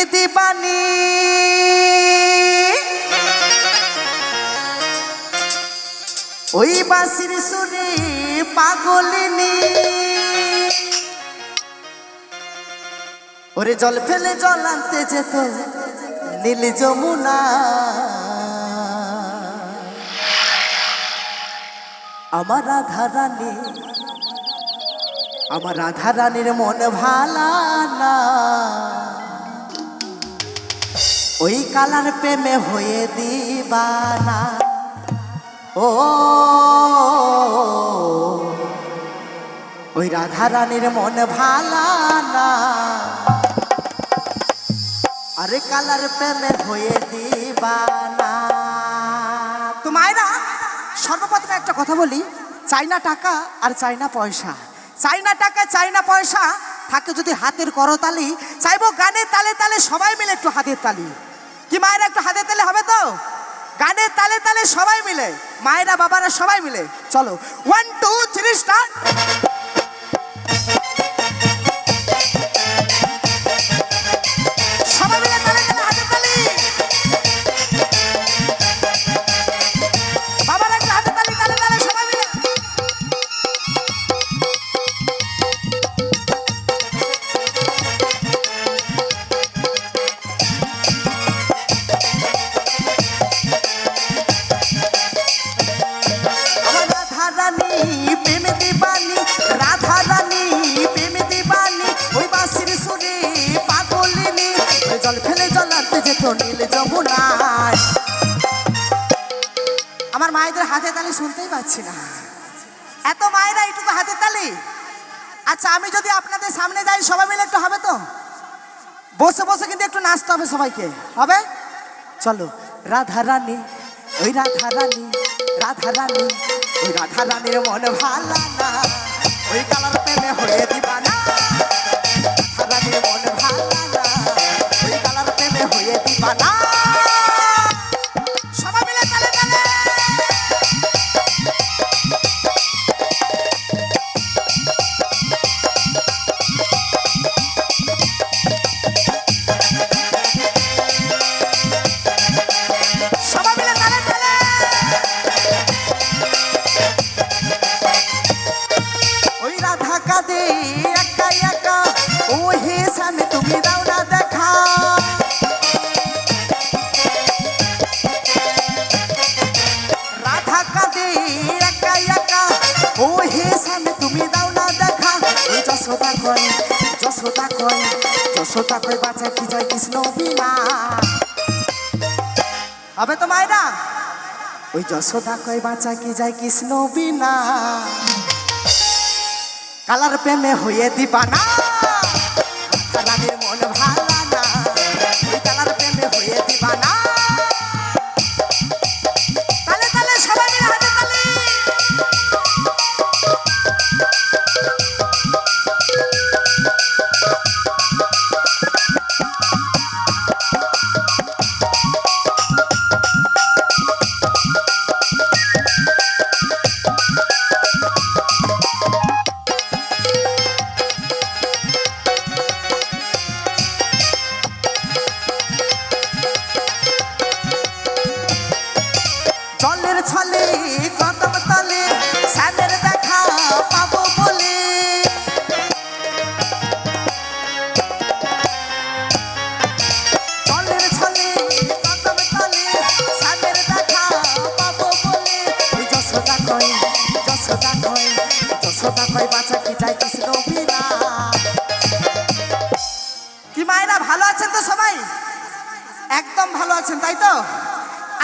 প্রেমে দিবানি ওই বাসির সুরে পাগলিনী। ওরে জল ফেলে জল আনতে যেত নীল যমুনা। আমার রাধা রানী, আমার রাধা রানীর মন ভালা না। ওই কালার প্রেমে হয়ে দিবানা। ও, ওই রাধা রানীর মন ভালানা। আরে কালার প্রেমে হয়ে দিবানা। তো মায়েরা, সর্বপ্রথমে একটা কথা বলি। চাই না টাকা আর চাই না পয়সা। চাই না টাকা, চাই না পয়সা, থাকে যদি হাতের করতালি, চাইব গানের তালে তালে সবাই মিলে একটু হাতের তালি। কি মায়েরা একটু হাতে তালে হবে তো? গানের তালে তালে সবাই মিলে, মায়েরা বাবারা সবাই মিলে। চলো ওয়ান টু থ্রি স্টার্ট তালি শুনতেই পাচ্ছি না। এত মায়েরা এইটুকু হাতে তালি? আচ্ছা আমি যদি আপনাদের সামনে যাই, সবাই মিলে একটু হবে তো? বসে বসে কিন্তু একটু নাচতে হবে সবাইকে। হবে? চলো, রাধা রানী, ওই রাধা রানী রাধা রানী, ওই রাধা রানীর মন ভালা না। ওই কালার প্রেমে হয়ে দিবা না রাধা রানীর মন ভালা না। ওই কালার প্রেমে হয়ে দিবা কি না হবে তো মায়েরা? ওই যশোদা কয়, বাঁচা কি যায় কৃষ্ণ বিনা কালার প্রেমে হয়ে দিবা না।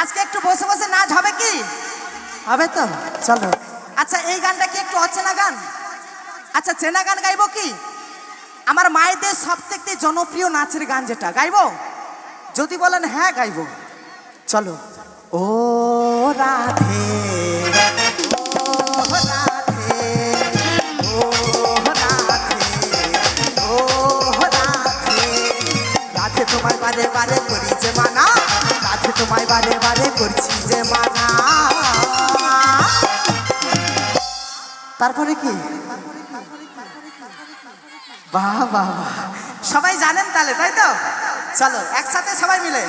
আজকে একটু বসে বসে নাচ হবে কি? হবে তো চলো। আচ্ছা এই গানটা কি একটু অচেনা গান? আচ্ছা চেনা গান গাইবো কি? আমার মায়েদের সব থেকে জনপ্রিয় নাচের গান যেটা গাইবো? যদি বলেন হ্যাঁ গাইবো। চলো। ও রাধে তোমায় বারে বারে করি যে মানা। তোমায় বারে বারে করছি যে মানা। তারপরে কি? বাহ বাহ সবাই জানেন তাহলে, তাই তো? চলো, একসাথে সবাই মিলে।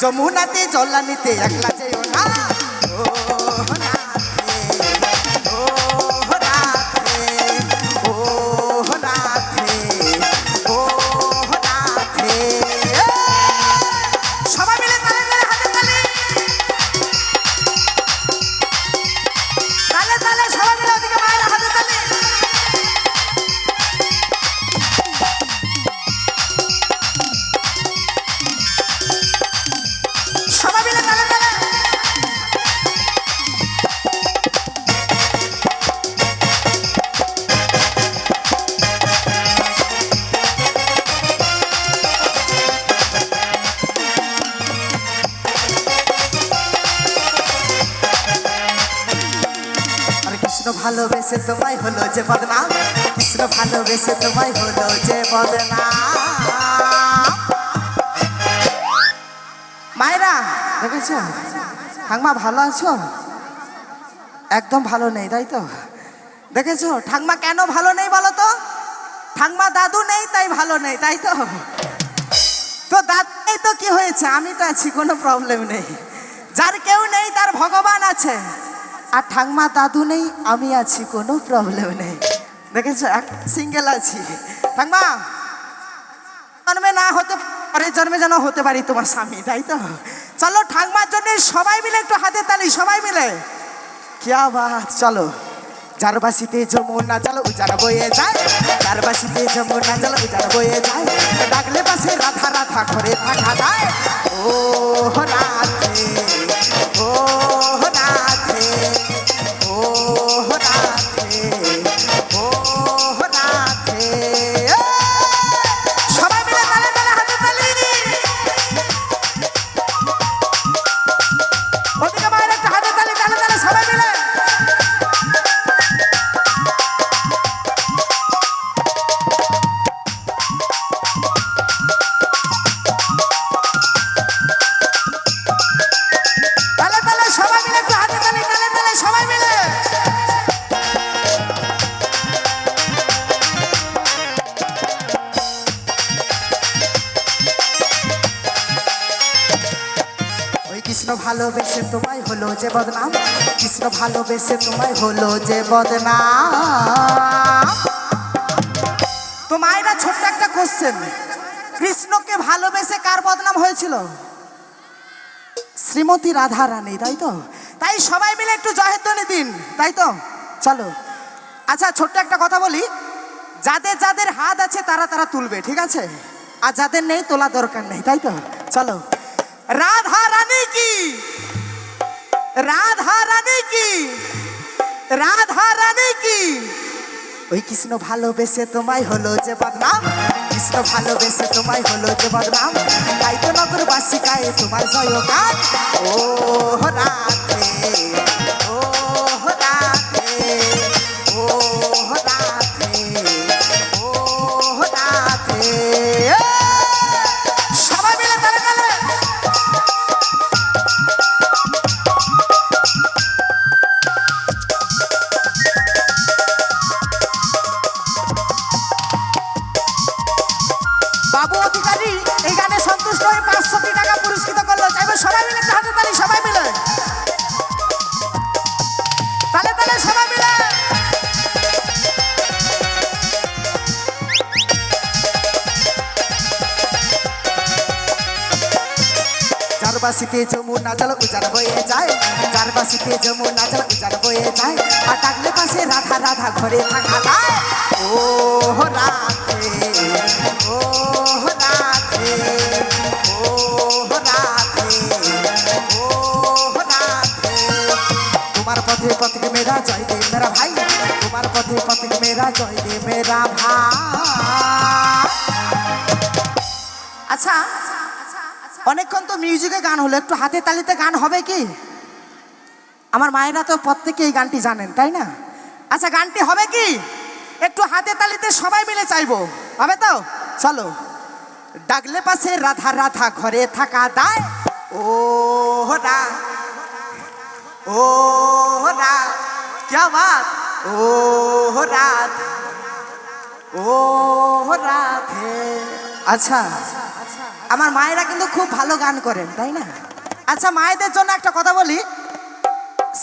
যমুনাতে জল্লা নিতে একলা যেও না। ভালোবেসে তোমায় হলো যে বদনাম কৃষ্ণ, ভালোবেসে তোমায় হলো যে বদনাম মায়েরা, দেখেছ? ঠাংমা ভালো আছো? একদম ভালো নেই, তাই তো? দেখেছ? ঠাংমা কেন ভালো নেই বলো তো? ঠাংমা দাদু নেই, তাই ভালো নেই, তাই তো? তো দাদু নেই তো কি হয়েছে? আমি তো আছি, কোনো প্রবলেম নেই। যার কেউ নেই, তার ভগবান আছে। আর ঠাংমা দাদু নেই, আমি আছি, কোনো প্রবলেম নেই। দেখেছ? এক সিঙ্গেল আছি। ঠাকমা, জন্মে না হতে পরের জন্মে যেন হতে পারি তোমার স্বামী, তাই তো? চলো ঠাংমার জন্য সবাই মিলে একটু হাতে তালি, সবাই মিলে। কিয়া বাত চলো। যার বাসিতে যমুনা চলো উজাড় বয়ে যায়। যার বাসিতে যমুনা জল উজাড় বয়ে যায়। ডাকলে পাশে রাধা রাধা করে থাকা যায় ও ভালোবেসে তোমায় হলো যে বদনাম। কৃষ্ণ ভালোবেসে তোমায় হলো যে বদনাম। তো মায়েরা, ছোট্ট একটা কোশ্চেন কৃষ্ণকে ভালোবেসে কার বদনাম হয়েছিল? শ্রীমতী রাধা রানী তাই তো? তাই সবাই মিলে একটু জয়ধ্বনি দিন, তাই তো? চলো। আচ্ছা ছোট্ট একটা কথা বলি। যাদের যাদের হাত আছে, তারা তারা তুলবে, ঠিক আছে? আর যাদের নেই, তোলা দরকার নেই, তাই তো? চলো। রাধা রানী কি রাধা রানী কি রাধা রানী কি ওই কৃষ্ণ ভালোবেসে তোমায় হলো যে বদনাম। কৃষ্ণ ভালোবেসে তোমায় হলো যে বদনাম। তাই তো নগরবাসী গায়ে তোমার জয় গান ও রাধে ও রাধে বাসিতে যমুনা জল উজাড় বয়ে যায়। বাসিতে যমুনা জল উজাড় বয়ে যায়। আর ডাকলে পাশে রাধা রাধা ঘরে থাকা যায়। ও রাধে ও রাধে ও রাধে ও রাধে। তোমার পথে পথে মেরা জয় দে মেরা ভাই। তোমার পথে পথে মেরা জয় দে মেরা ভাই। আচ্ছা অনেকক্ষণ তো মিউজিকে গান হলো একটু হাতে তালিতে গান হবে কি আমার মায়েরা তো প্রত্যেকে এই গানটি জানেন তাই না আচ্ছা গানটি হবে কি একটু হাতে তালিতে সবাই মিলে চাইবো হবে তো চলো ডাকলে পাশে রাধা রাধা ঘরে থাকা দায় ও রা ও রা क्या बात ও রাত ও রাধে আচ্ছা আমার মায়েরা কিন্তু খুব ভালো গান করেন, তাই না? আচ্ছা মায়েদের জন্য একটা কথা বলি।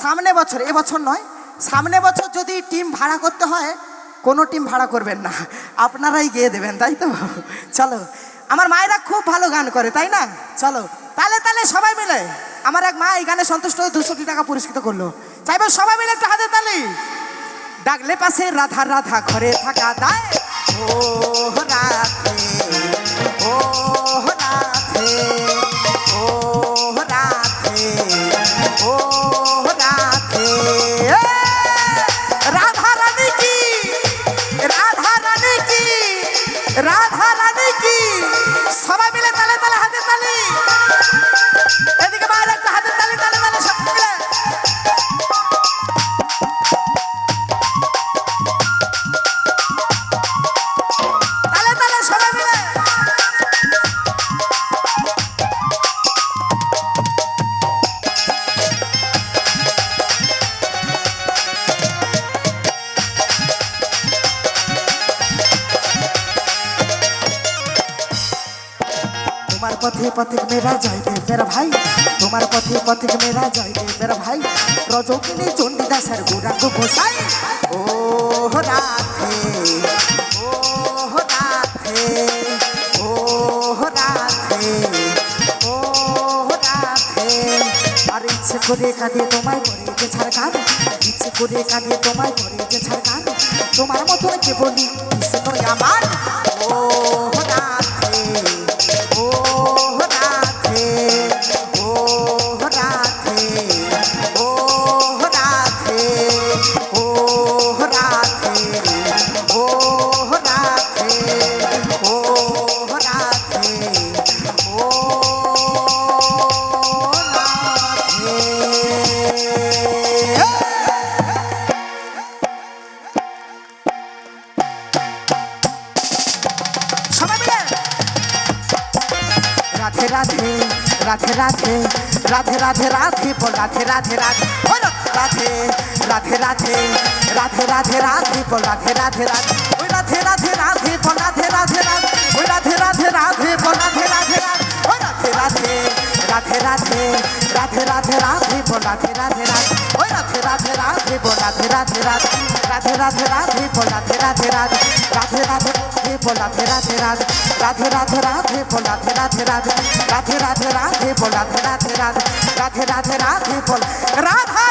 সামনে বছর, এবছর নয়, সামনে বছর যদি টিম ভাড়া করতে হয়, কোনো টিম ভাড়া করবেন না, আপনারাই গিয়ে দেবেন, তাই তো? চলো, আমার মায়েরা খুব ভালো গান করে, তাই না? চলো তাহলে তাহলে সবাই মিলে, আমার এক মা এই গানে সন্তুষ্ট হয়ে দুশো টাকা পুরস্কৃত করল। চাইব সবাই মিলে একটা হাতে তালি। ডাকলে পাশে রাধা রাধা ঘরে থাকা দায়। ও রাধে। তোমার পথে পথে মেরা জয় মেরা ভাই? তোমার পথে পথে মেরা জয় মেরা ভাই? রজকিনী চণ্ডীদাসের গুরাঙ্গ বসাই ও রাধে। ও রাধে। ও রাধে। ও রাধে। আর ইচ্ছে করে কাঁদে তোমায় করে যে ছাড় ইচ্ছে করে কাঁদে তোমায় করে যে ছাড় তোমার মতন কে বলি আমার রাধে রাধে রাধে রাধে রাধে রাধে বল রাধে রাধে রাধে রাধে রাধে রাধে রাধে রাধে রাধে বল রাধে রাধে রাধে ওই রাধে রাধে রাধে বল রাধে রাধে রাধে ওই রাধে রাধে রাধে বল রাধে রাধে রাধে ওই রাধে রাধে রাধে রাধে রাধে রাধে রাধে বল রাধে রাধে রাধে ওই রাধে রাধে রাধে বল রাধে রাধে রাধে রাধে রাধে রাধে বল রাধে রাধে রাধে রাধে রাধে রাধে বল রাধে রাধে রাধে রাধে রাধে রাধে বল রাধে রাধে রাধে রাধে রাধে রাধে বল রাধে রাধে রাধে রাধে রাধে রাধে বল রাধা